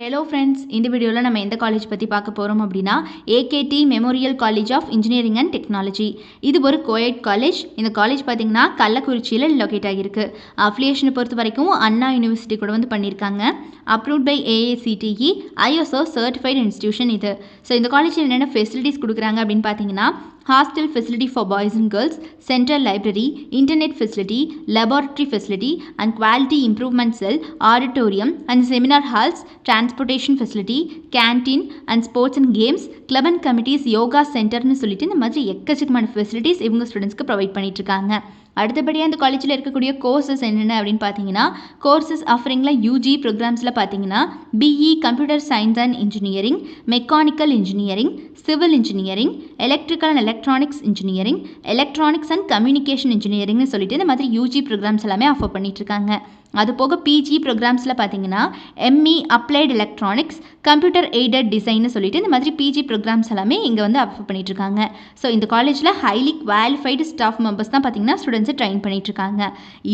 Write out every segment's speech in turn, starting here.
Hello friends இந்த வீடியோவில் நம்ம எந்த காலேஜ் பற்றி பார்க்க போகிறோம் அப்படின்னா AKT memorial college of engineering and technology இது ஒரு கோயட் காலேஜ் இந்த காலேஜ் பார்த்திங்கன்னா கள்ளக்குறிச்சியில் லொக்கேட் ஆகியிருக்கு. அஃபிலியேஷனை பொறுத்த வரைக்கும் அண்ணா யூனிவர்சிட்டி கூட வந்து பண்ணியிருக்காங்க. Approved by AICTE ISO certified institution இது. ஸோ இந்த காலேஜில் என்னென்ன ஃபெசிலிட்டிஸ் கொடுக்குறாங்க அப்படின்னு பார்த்தீங்கன்னா hostel facility for boys and girls central library internet facility laboratory facility and quality improvement cell auditorium and seminar halls transportation facility canteen and sports and games club and committees yoga சென்டர்னு சொல்லிட்டு இந்த மாதிரி எக்கச்சக்கமான facilities இவங்க ஸ்டூடெண்ட்ஸ்க்கு provide பண்ணிட்டு இருக்காங்க. அடுத்தபடியாக அந்த காலேஜில் இருக்கக்கூடிய கோர்சஸ் என்னென்ன அப்படின்னு பார்த்தீங்கன்னா கோர்சஸ் ஆஃபரிங்கில் யூஜி ப்ரோக்ராம்ஸில் பார்த்தீங்கன்னா BE computer science and engineering mechanical engineering civil engineering electrical and electronics engineering electronics and communication இன்ஜினியரிங்னு சொல்லிட்டு இந்த மாதிரி யூஜி ப்ரோக்ராம்ஸ் எல்லாமே ஆஃபர் பண்ணிட்டு இருக்காங்க. அது போக பிஜி ப்ரோக்ராம்ஸில் பார்த்தீங்கன்னா ME applied electronics computer aided டிசைன்னு சொல்லிட்டு இந்த மாதிரி பிஜி ப்ரோக்ராம்ஸ் எல்லாமே இங்கே வந்து ஆஃபர் பண்ணிட்டு இருக்காங்க. ஸோ இந்த காலேஜில் ஹைலி குவாலிஃபைடு ஸ்டாஃப் மெம்பர்ஸ் தான் பார்த்தீங்கன்னா ஸ்டூடெண்ட்ஸ் ட்ரெயின் பண்ணிட்டு இருக்காங்க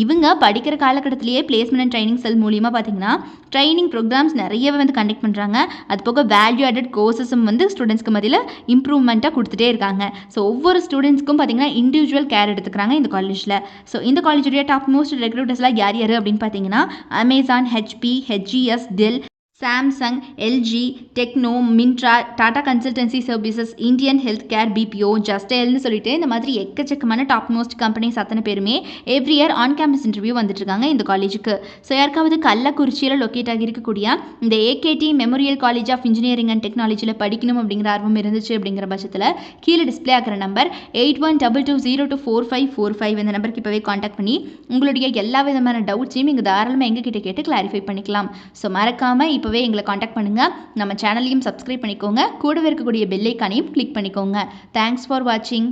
இவங்க படிக்கிற காலகட்டத்திலேயே பிளேஸ்மெண்ட் அண்ட் ட்ரைனிங் செல் மூலியமாக பார்த்தீங்கன்னா ட்ரைனிங் ப்ரோக்ராம்ஸ் நிறையவே வந்து கண்டக்ட் பண்ணுறாங்க அது போக வேல்யூ ஆடட் கோர்சஸும் வந்து ஸ்டூடெண்ட்ஸ்க்கு மதியில் இம்ப்ரூவ்மெண்ட்டாக கொடுத்துட்டே இருக்காங்க. ஸோ ஒவ்வொரு ஸ்டூடெண்ட்ஸ்க்கும் பார்த்தீங்கன்னா இண்டிவிஜுவல் கேர் எடுத்துக்கிறாங்க இந்த காலேஜில் ஸோ இந்த காலேஜுடைய டாப் மோஸ்ட் ரெக்ரூட்டர்ஸ்லாம் யார் யார் அப்படின்னு பார்த்தீங்கன்னா Amazon HP HGS Dell Samsung LG Techno Myntra Tata consultancy services Indian health care BPO ஜஸ்டெல்னு சொல்லிட்டு இந்த மாதிரி எக்கச்சக்கமான டாப் மோஸ்ட் கம்பெனிஸ் அத்தனை பேருமே every year on campus interview வந்துட்டு இருக்காங்க இந்த காலேஜுக்கு ஸோ யாருக்காவது கள்ளக்குறிச்சியில் லொக்கேட் ஆகி இருக்கக்கூடிய இந்த AKT memorial college of engineering and டெக்னாலஜியில் படிக்கணும் அப்படிங்கிற ஆர்வம் இருந்துச்சு அப்படிங்கிற பட்சத்தில் கீழே டிஸ்பிளே ஆகிற number eight one double two zero two four five four five இந்த நம்பருக்கு இப்போவே காண்டாக்ட் பண்ணி உங்களுடைய எல்லா விதமான டவுட்ஸையும் இங்கே தாராளமாக எங்ககிட்ட கேட்டு கிளாரிஃபை பண்ணிக்கலாம். ஸோ மறக்காமல் இப்போ இப்போவே எங்களை காண்டாக்ட் பண்ணுங்கள் நம்ம சேனலையும் சப்ஸ்கிரைப் பண்ணிக்கோங்க. கூடவே இருக்கக்கூடிய பெல்லைக்கானையும் கிளிக் பண்ணிக்கோங்க. தேங்க்ஸ் ஃபார் வாட்சிங்